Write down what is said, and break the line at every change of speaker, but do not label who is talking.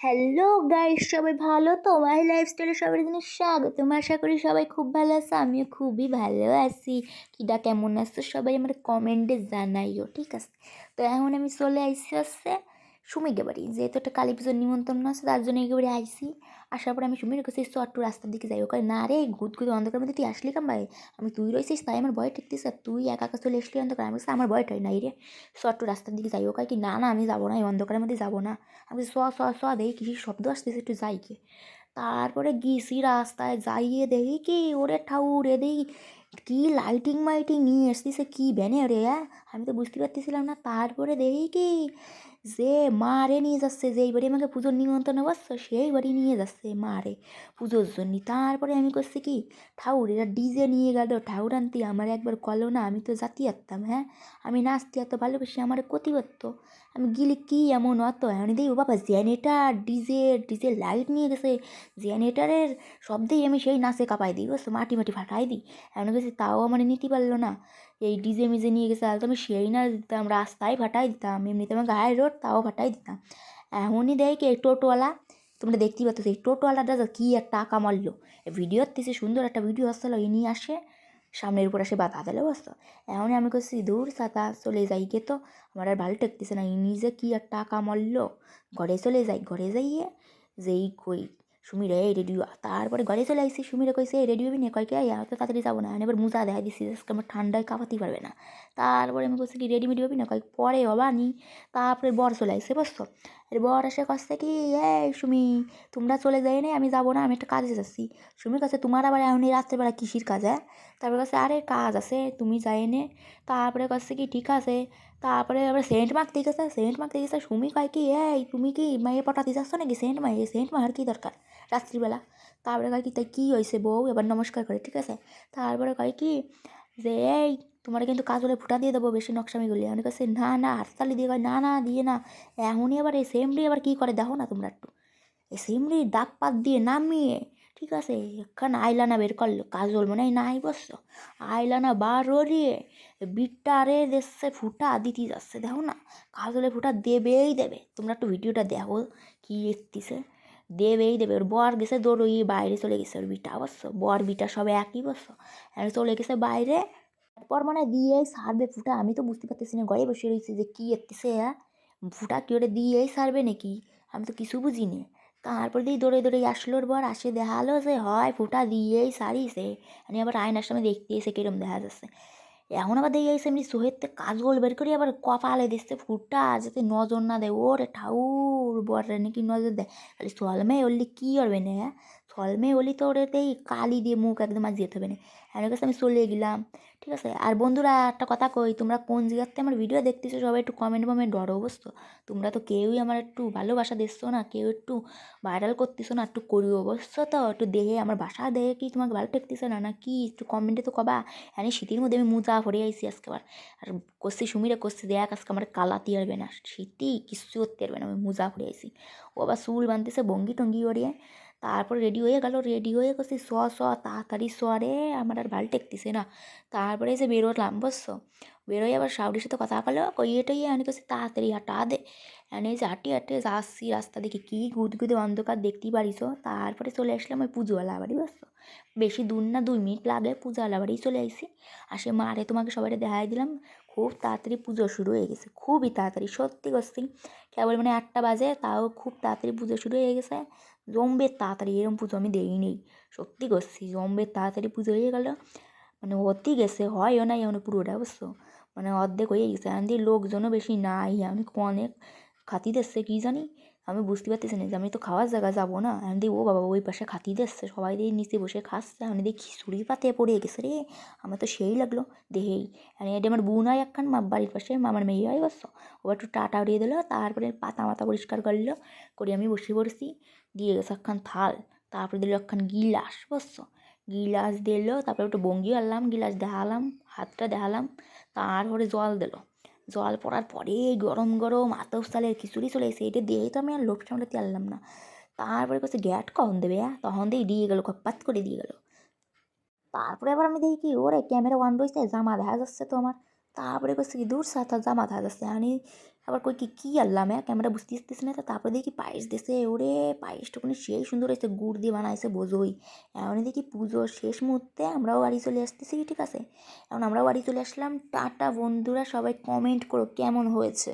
Hello guys সবাই ভালো? তো মাই লাইফস্টাইলে সবার দিনে স্বাগত। আশা করি সবাই খুব ভালো আছো, আমিও খুবই ভালো আছি। কিডা, কেমন আছো? সবাই আমার কমেন্টে জানাইও, ঠিক আছে? তো এখন আমি চলে আইসি আসছে সুমিকে বাড়ি যেহেতু একটা কালী পুজোর নিমন্ত্রণ আছে, তার জন্য একেবারে আইসি আসার পরে আমি সুমির কাছে এসে একটু রাস্তার দিকে যাই। ওকে না রে গুদ গুদ অন্ধকার মধ্যে তুই আসলি কাম ভাই? আমি, তুই রয়েছিস তাই আমার ভয় ঠেকতিস আর তুই একা একা চলে আসলি অন্ধকার? আমি আমার ভয় ঠয় নাই রে। স একটু রাস্তার দিকে যাই। ওকে কি, না না, আমি যাব না, এই অন্ধকারের মধ্যে যাব না। আমি স স স দেখি কিছু শব্দ আসতেছে, একটু যাই কে তারপরে গিয়েছি রাস্তায়, যাইয়ে দেখি কি, ওরে ঠাউর এ দেখি কি লাইটিং মাইটিং নিয়ে এসতেছে কি ব্যানে রে আমি তো বুঝতে পারতেছিলাম না। তারপরে দেখি কি যে মারে নিয়ে যাচ্ছে, যেই বাড়ি আমাকে পুজোর নিমন্ত্রণে বসছো সেই বাড়ি নিয়ে যাচ্ছে মারে। পুজোর জন্য তারপরে আমি করছি কি? ঠাউর এরা ডিজে নিয়ে গেল। ঠাউর আনতে আমার একবার কলো না আমি তো জাতি আত্মাম হ্যাঁ? আমি নাচতে এত ভালোবাসি, আমার ক্ষতি করতো আমি গিলি কি এমন অত? এমন ও বাবা জেনেটার ডিজে ডিজে লাইট নিয়ে গেছে। জেনারেটারের শব্দেই আমি সেই নাচে কাঁপাই দিই, বুঝছ? মাটি মাটি ফাটাই দিই। এমন গেছে তাও আমার নিতে পারল না। এই ডিজে মিজে নিয়ে গেছে, তাহলে তো আমি সেই না দিতাম, রাস্তায় ফাটাই দিতাম, এমনিতে আমার গায়ের রোড তাও ফাটাই দিতাম। এমনই দেয় কি টোটোওয়ালা, তোমরা দেখতেই পাচ্ছ এই টোটোওয়ালাটা কী একটা আঁকা মারলো ভিডিওর দিছে সুন্দর একটা ভিডিও আসছিল এই নিয়ে আসে, সামনের উপর আসে বাধা দিলে বুঝতো এমনই আমি করছি দূর সাতা চলে যাই গে তো, আমার আর ভালো ঠেকতেছে না ইনি যে কী একটা আঁকা মারলো ঘরে চলে যাই, ঘরে যাইয়ে যেই কই সুমিরে, এই রেডিও। তারপরে ঘরে চলে আইসি, সুমিরে কইছে, এই রেডি হবি না কয় কে তো তাড়াতাড়ি যাব না। এবার মুজা দেখা দিছি আজকে আমার ঠান্ডায় কাঁপাতেই পারবে না। তারপরে আমি বলছি, কি রেডি মেডি হবি না কয়? পরে হবা নি। তারপরে বর চলে আইসে, বুঝছ? বর এসে কাছে কি, এই সুমি, তোমরা চলে যাই না আমি যাব না, আমি একটা কাজে যাচ্ছি। সুমির কাছে, তোমার আবার এখন রাত্রেবেলা কিসির কাজ হ্যাঁ? তারপরে কাছে আরে, কাজ আছে, তুমি যাই নে। তারপরে কাছে কি, ঠিক আছে। তারপরে আবার সেন্ট মাখতে গেছে সেন্ট মাখতে গেছে সুমি কয় কি, এই, তুমি কি মাইয়ে পটাতে যাচ্ছ নাকি? সেন্ট মাইয়ে সেন্ট মাখার কী দরকার? রাত্রিবেলা। তারপরে কয় কি তাই কী হয়েছে বউ? এবার নমস্কার করে, ঠিক আছে? তারপরে কয় কি, যে, এই, তোমার কিন্তু কাজলে ফুটা দিয়ে দেবো বেশি নকশামি করলে অনেক কাছে না না, হাততালি দিয়ে কয়, না না, দিয়ে না। এখনই আবার এই সেমরি আবার কী করে? দেখো না তোমরা একটু। এই সেমরি দাগ পাত দিয়ে নামিয়ে ঠিক আছে এখানে আইলানা বের করল কাজল মনে হয় নাই বসছো? আইলানা বার ওরিয়ে বিটটারে দেশে ফুটা দিতে যাচ্ছে, দেখো না? কাজলে ফুটা দেবেই দেবে। তোমরা একটু ভিডিওটা দেখো কি এসতিছে দেবেই দেবে। ওর বর গেছে দৌড়ই বাইরে চলে গেছে ওর বিটা অবশ্য বর, বিটা সব একই বসছ আর চলে গেছে বাইরে। তারপর মানে দিয়েই সারবে ফুটা। আমি তো বুঝতে পারতেছি না, ঘরে বসে রয়েছি যে কী এসতেছে ফুটা কি ওরে দিয়েই সারবে নাকি? আমি তো কিছু বুঝিনি। তারপর দিয়ে দৌড়ে দৌড়ে আসলো ওর বর আসে দেখাল যে, হয়, ফুটা দিয়েই সারিছে। আমি আবার আয়নার সামনে দেখতে এসে কিরম দেখা যাচ্ছে। এখন আবার দেখে এসে এমনি সোহেদতে কাজগোল বের করি আবার কপালে দিচ্ছে ফুটা, যাতে নজর না দেয়। ওরে ঠাউর বর নাকি নজর দেয়। খালি সলমে ওলি কী করবে না সলমে ওলি তো ওরেতেই কালি দিয়ে মুখ একদম আর যেতে হবে না। এর কাছে আমি চলে গেলাম, ঠিক আছে? আর বন্ধুরা, একটা কথা কই, তোমরা কোন জায়গাতে আমার ভিডিও দেখতেছো সবাই একটু কমেন্ট কমেন্ট ডরো বুঝতো তোমরা তো কেউই আমার একটু ভালোবাসা দিচ্ছ না, কেউ একটু ভাইরাল করতেছো না, একটু করিও বুঝছ তো? একটু দেখে আমার বাসা দেখে কি তোমাকে ভালো ঠেকতেছে না না কি? একটু কমেন্টে তো কবা। হ্যাঁ শীতের মধ্যে আমি মোজা ভরে আইসি আজকে আবার। আর কষছি সুমিরে কষছি দেখ আজকে আমার কালাতি আসবে না। শীতই কিচ্ছু করতে পারবে না, আমি মোজা ভরে আইসি ও আবার চুল বানতেছে বঙ্গি টঙ্গি ওরিয়ে তারপর রেডি হয়ে গেল রেডি হয়ে গেছি স স তাড়াতাড়ি স রে, আমার আর ভালো ঠেকতেছে না। তারপরে যে বেরোলাম, বুঝছ? বেরোয় আবার শাউরির সাথে কথা বলো কই এটাই আমি কাছে তাড়াতাড়ি হাঁটা দে। এনে যে হাঁটি, হাঁটে যাচ্ছি রাস্তা দেখে, কী গুদগুদে অন্ধকার দেখতেই পারিস তারপরে চলে আসলাম ওই পুজোওয়ালা বাড়ি, বুঝছ? বেশি দূর না, দুই মিনিট লাগে পুজোওয়ালা বাড়ি চলে আসি আসে মারে তোমাকে সবাই দেখাই দিলাম, খুব তাড়াতাড়ি পুজো শুরু হয়ে গেছে, খুবই তাড়াতাড়ি, সত্যি করছি। কেবল মানে আটটা বাজে, তাও খুব তাড়াতাড়ি পুজো শুরু হয়ে গেছে। জমবে তাড়াতাড়ি এরকম পুজো আমি দেই নেই। সত্যি করছি জমবে তাড়াতাড়ি পুজো হয়ে গেল মানে হতেই গেছে, হয়ও নাই এমন পুরোটা, বুঝছ? মানে অর্ধেক হয়ে গেছে আমি দিয়ে লোকজনও বেশি নাই, আমি অনেক খাতি দিচ্ছে, কী জানি? আমি বুঝতে পারতেছি না যে আমি তো খাওয়ার জায়গা যাব না। আমি দিই ও বাবা, ওই পাশে খাতি দিচ্ছে, সবাই দিয়ে নিচে বসে খাচ্ছে, আমি দেখি খিচুড়ি পাতে পড়ে গেছে রে, আমার তো সেই লাগল দেহেই আর এটা আমার বোন হয় একখান, মা বাড়ির পাশে, মামার মেয়ে হয় বসছো ও একটু টাটা উড়িয়ে দিলো, তারপরে পাতা মাথা পরিষ্কার করল, করে আমি বসে পড়ছি। দিয়ে গেছে একখান থাল, তারপরে দিল একখান গিলাস, বুঝছ? গিলাস দিল, তারপরে একটু বঙ্গি আনলাম, গিলাস দেখালাম, হাতটা দেখালাম, তারপরে জল দিল। জল পড়ার পরে গরম গরম আতপ চালের খিচুড়ি চলে এসে, এটা দিয়েই তো আমি আর লোভ সামলাতে পারলাম না। তারপরে কাছে গ্যাট, কখন দেবে তখন দিয়ে দিয়ে গেলো খপ্পাত করে দিয়ে গেলো। তারপরে আবার আমি দেখি কি ওরে, ক্যামেরা ওয়ান রয়েছে, জামা দেখা যাচ্ছে তো আমার তারপরে করছে কি, দূর সাথে জামা যাচ্ছে আমি আবার কই কি, কী আনলাম হ্যাঁ ক্যামেরা বুঝতে আসতেছে না তারপরে দেখি পায়েস দিছে, ওরে পায়েসটা পায়েসটুকুনি সেই সুন্দর হয়েছে গুড় দিয়ে বানাইছে বোঝই। এমনই দেখি পুজোর শেষ মুহূর্তে আমরাও বাড়ি চলে আসতেছি ঠিক আছে? এখন আমরাও বাড়ি চলে আসলাম। টাটা বন্ধুরা, সবাই কমেন্ট করো কেমন হয়েছে?